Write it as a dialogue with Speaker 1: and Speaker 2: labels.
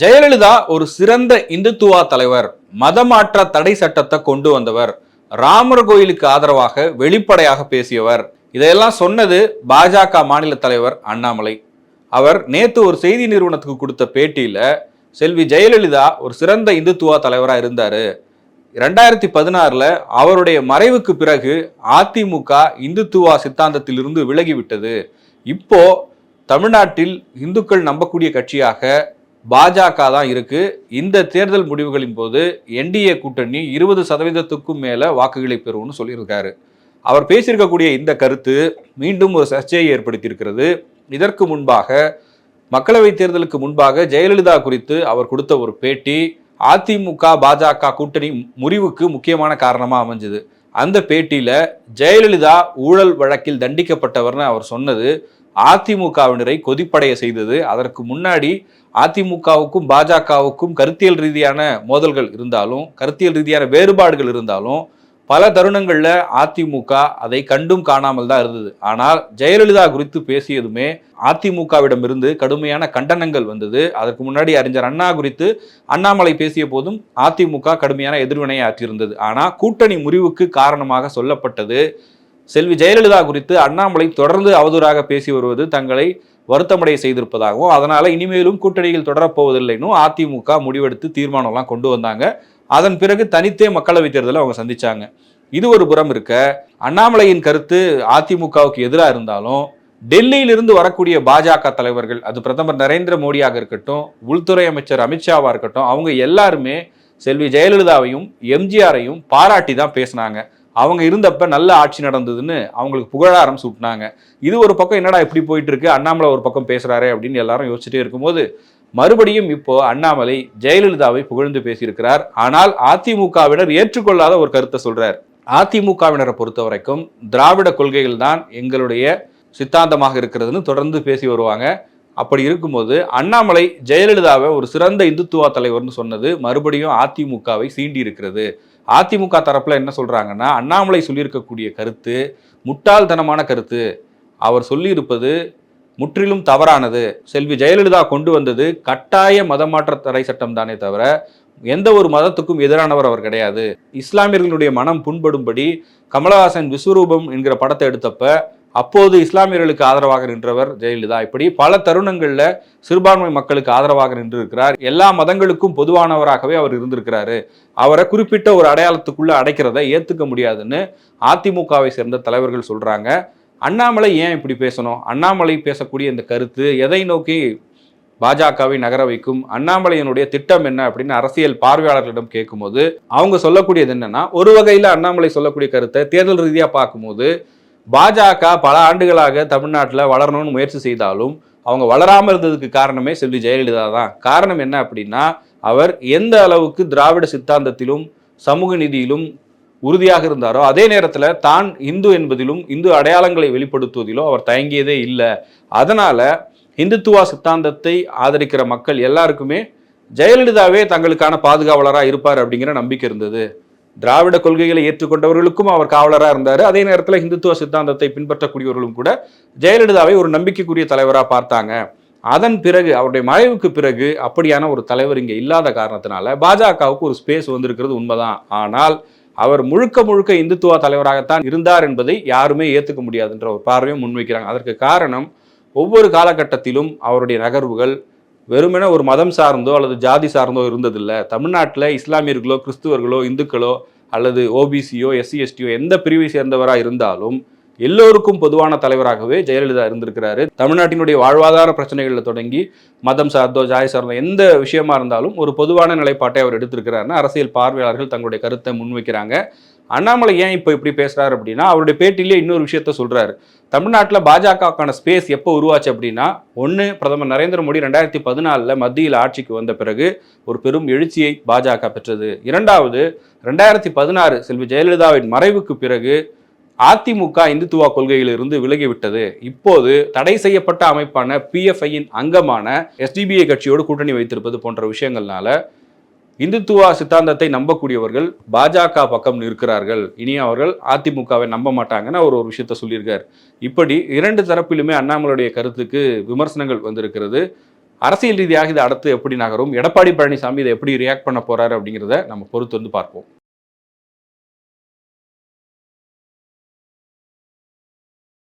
Speaker 1: ஜெயலலிதா ஒரு சிறந்த இந்துத்துவா தலைவர் மதமாற்ற தடை சட்டத்தை கொண்டு வந்தவர் ராமர் கோயிலுக்கு ஆதரவாக வெளிப்படையாக பேசியவர். இதையெல்லாம் சொன்னது பாஜக மாநில தலைவர் அண்ணாமலை. அவர் நேத்து ஒரு செய்தி நிறுவனத்துக்கு கொடுத்த பேட்டியில செல்வி ஜெயலலிதா ஒரு சிறந்த இந்துத்துவா தலைவராக இருந்தாரு. ரெண்டாயிரத்தி பதினாறுல அவருடைய மறைவுக்கு பிறகு அதிமுக இந்துத்துவா சித்தாந்தத்திலிருந்து விலகிவிட்டது. இப்போ தமிழ்நாட்டில் இந்துக்கள் நம்பக்கூடிய கட்சியாக பாஜக தான் இருக்கு. இந்த தேர்தல் முடிவுகளின் போது என்டிஏ கூட்டணி இருபது சதவீதத்துக்கும் மேல வாக்குகளை பெறும்னு சொல்லியிருக்காரு. அவர் பேசியிருக்கக்கூடிய இந்த கருத்து மீண்டும் ஒரு சர்ச்சையை ஏற்படுத்தியிருக்கிறது. இதற்கு முன்பாக மக்களவைத் தேர்தலுக்கு முன்பாக ஜெயலலிதா குறித்து அவர் கொடுத்த ஒரு பேட்டி அதிமுக பாஜக கூட்டணி முறிவுக்கு முக்கியமான காரணமாக அமைஞ்சது. அந்த பேட்டியில் ஜெயலலிதா ஊழல் வழக்கில் தண்டிக்கப்பட்டவர்னு அவர் சொன்னது அதிமுகவினரை கொதிப்படைய செய்தது. அதற்கு முன்னாடி அதிமுகவுக்கும் பாஜகவுக்கும் கருத்தியல் ரீதியான மோதல்கள் இருந்தாலும் கருத்தியல் ரீதியான வேறுபாடுகள் இருந்தாலும் பல தருணங்களில் அதிமுக அதை கண்டும் காணாமல் தான் இருந்தது. ஆனால் ஜெயலலிதா குறித்து பேசியதுமே அதிமுகவிடமிருந்து கடுமையான கண்டனங்கள் வந்தது. அதற்கு முன்னாடி அறிஞர் அண்ணா குறித்து அண்ணாமலை பேசிய போதும் அதிமுக கடுமையான எதிர்வினையை ஆற்றியிருந்தது. கூட்டணி முறிவுக்கு காரணமாக சொல்லப்பட்டது செல்வி ஜெயலலிதா குறித்து அண்ணாமலை தொடர்ந்து அவதூறாக பேசி வருவது தங்களை வருத்தமடைய செய்திருப்பதாகவும் அதனால இனிமேலும் கூட்டணியில் தொடரப்போவதில்லைன்னு அதிமுக முடிவெடுத்து தீர்மானம்லாம் கொண்டு வந்தாங்க. அதன் பிறகு தனித்தே மக்களவைத் தேர்தலை அவங்க சந்திச்சாங்க. இது ஒரு புறம் இருக்க அண்ணாமலையின் கருத்து அதிமுகவுக்கு எதிராக இருந்தாலும் டெல்லியிலிருந்து வரக்கூடிய பாஜக தலைவர்கள் அது பிரதமர் நரேந்திர மோடியாக இருக்கட்டும் உள்துறை அமைச்சர் அமித்ஷாவாக இருக்கட்டும் அவங்க எல்லாருமே செல்வி ஜெயலலிதாவையும் எம்ஜிஆரையும் பாராட்டி தான் பேசினாங்க. அவங்க இருந்தப்ப நல்ல ஆட்சி நடந்ததுன்னு அவங்களுக்கு புகழாரம் சூட்டினாங்க. இது ஒரு பக்கம் என்னடா இப்படி போயிட்டு இருக்கு அண்ணாமலை ஒரு பக்கம் பேசுறாரு அப்படின்னு எல்லாரும் யோசிச்சுட்டே இருக்கும்போது மறுபடியும் இப்போ அண்ணாமலை ஜெயலலிதாவை புகழ்ந்து பேசியிருக்கிறார். ஆனால் அதிமுகவினர் ஏற்றுக்கொள்ளாத ஒரு கருத்தை சொல்றார். அதிமுகவினரை பொறுத்த வரைக்கும் திராவிட கொள்கைகள் தான் எங்களுடைய சித்தாந்தமாக இருக்கிறதுன்னு தொடர்ந்து பேசி வருவாங்க. அப்படி இருக்கும்போது அண்ணாமலை ஜெயலலிதாவை ஒரு சிறந்த இந்துத்துவா தலைவர்னு சொன்னது மறுபடியும் அதிமுகவை சீண்டி இருக்கிறது அதிமுக தரப்பில் என்ன சொல்கிறாங்கன்னா அண்ணாமலை சொல்லியிருக்கக்கூடிய கருத்து முட்டாள்தனமான கருத்து. அவர் சொல்லியிருப்பது முற்றிலும் தவறானது. செல்வி ஜெயலலிதா கொண்டு வந்தது கட்டாய மதமாற்ற தடை சட்டம் தானே தவிர எந்த ஒரு மதத்துக்கும் எதிரானவர் அவர் கிடையாது. இஸ்லாமியர்களுடைய மனம் புண்படும்படி கமலஹாசன் விஸ்வரூபம் என்கிற படத்தை எடுத்தப்ப அப்போது இஸ்லாமியர்களுக்கு ஆதரவாக நின்றவர் ஜெயலலிதா. இப்படி பல தருணங்களில் சிறுபான்மை மக்களுக்கு ஆதரவாக நின்றிருக்கிறார். எல்லா மதங்களுக்கும் பொதுவானவராகவே அவர் இருந்திருக்கிறாரு. அவரை குறிப்பிட்ட ஒரு அடையாளத்துக்குள்ளே அடைக்கிறத ஏற்றுக்க முடியாதுன்னு அதிமுகவை சேர்ந்த தலைவர்கள் சொல்கிறாங்க அண்ணாமலை ஏன் இப்படி பேசணும்? அண்ணாமலை பேசக்கூடிய இந்த கருத்து எதை நோக்கி பாஜகவை நகர வைக்கும்? அண்ணாமலையினுடைய திட்டம் என்ன அப்படின்னு அரசியல் பார்வையாளர்களிடம் கேட்கும்போது அவங்க சொல்லக்கூடியது என்னன்னா ஒரு வகையில் அண்ணாமலை சொல்லக்கூடிய கருத்தை தேர்தல் ரீதியாக பார்க்கும்போது பாஜக பல ஆண்டுகளாக தமிழ்நாட்டில் வளரணும்னு முயற்சி செய்தாலும் அவங்க வளராமல் இருந்ததுக்கு காரணமே செல்வி ஜெயலலிதா தான். காரணம் என்ன அப்படின்னா அவர் எந்த அளவுக்கு திராவிட சித்தாந்தத்திலும் சமூக நீதியிலும் உறுதியாக இருந்தாரோ அதே நேரத்தில் தான் இந்து என்பதிலும் இந்து அடையாளங்களை வெளிப்படுத்துவதிலோ அவர் தயங்கியதே இல்லை. அதனால் இந்துத்துவா சித்தாந்தத்தை ஆதரிக்கிற மக்கள் எல்லாருக்குமே ஜெயலலிதாவே தங்களுக்கான பாதுகாவலராக இருப்பார் அப்படிங்கிற நம்பிக்கை இருந்தது. திராவிட கொள்கைகளை ஏற்றுக்கொண்டவர்களுக்கும் அவர் காவலராக இருந்தார். அதே நேரத்தில் இந்துத்துவ சித்தாந்தத்தை பின்பற்றக்கூடியவர்களும் கூட ஜெயலலிதாவை ஒரு நம்பிக்கைக்குரிய தலைவராக பார்த்தாங்க. அதன் பிறகு அவருடைய மறைவுக்கு பிறகு அப்படியான ஒரு தலைவர் இங்கே இல்லாத காரணத்தினால பாஜகவுக்கு ஒரு ஸ்பேஸ் வந்திருக்கிறது உண்மைதான். ஆனால் அவர் முழுக்க முழுக்க இந்துத்துவ தலைவராகத்தான் இருந்தார் என்பதை யாருமே ஏற்றுக்க முடியாதுன்ற ஒரு பார்வையும் முன்வைக்கிறாங்க. அதற்கு காரணம் ஒவ்வொரு காலகட்டத்திலும் அவருடைய நகர்வுகள் வெறுமென ஒரு மதம் சார்ந்தோ அல்லது ஜாதி சார்ந்தோ இருந்ததில்லை. தமிழ்நாட்டில் இஸ்லாமியர்களோ கிறிஸ்துவர்களோ இந்துக்களோ அல்லது ஓபிசியோ எஸ்சி எஸ்டியோ எந்த பிரிவை சேர்ந்தவராக இருந்தாலும் எல்லோருக்கும் பொதுவான தலைவராகவே ஜெயலலிதா இருந்திருக்கிறாரு. தமிழ்நாட்டினுடைய வாழ்வாதார பிரச்சனைகளில் தொடங்கி மதம் சார்ந்தோ ஜாதி சார்ந்தோ எந்த விஷயமா இருந்தாலும் ஒரு பொதுவான நிலைப்பாட்டை அவர் எடுத்திருக்கிறாருன்னு அரசியல் பார்வையாளர்கள் தங்களுடைய கருத்தை முன்வைக்கிறாங்க. அண்ணாமலை ஏன் இப்போ இப்படி பேசுகிறாரு அப்படின்னா அவருடைய பேட்டியிலே இன்னொரு விஷயத்த சொல்கிறாரு தமிழ்நாட்டில் பாஜகவுக்கான ஸ்பேஸ் எப்போ உருவாச்சு அப்படின்னா ஒன்று பிரதமர் நரேந்திர மோடி ரெண்டாயிரத்தி பதினாலில் மத்தியில் ஆட்சிக்கு வந்த பிறகு ஒரு பெரும் எழுச்சியை பாஜக பெற்றது. இரண்டாவது ரெண்டாயிரத்தி பதினாறு செல்வி ஜெயலலிதாவின் மறைவுக்கு பிறகு அதிமுக இந்துத்துவா கொள்கையிலிருந்து விலகிவிட்டது இப்போது தடை செய்யப்பட்ட அமைப்பான பிஎஃப்ஐயின் அங்கமான எஸ்டிபிஐ கட்சியோடு கூட்டணி வைத்திருப்பது போன்ற விஷயங்கள்னால இந்துத்துவா சித்தாந்தத்தை நம்பக்கூடியவர்கள் பாஜக பக்கம் நிற்கிறார்கள். இனி அவர்கள் அதிமுகவை நம்ப மாட்டாங்கன்னு அவர் ஒரு விஷயத்த சொல்லியிருக்கார். இப்படி இரண்டு தரப்பிலுமே அண்ணாமலையுடைய கருத்துக்கு விமர்சனங்கள் வந்திருக்கிறது. அரசியல் ரீதியாக இது அடுத்து எப்படி நகரும்? எடப்பாடி பழனிசாமி இதை எப்படி ரியாக்ட் பண்ண போறாரு அப்படிங்கிறத நம்ம பொறுத்து வந்து பார்ப்போம்.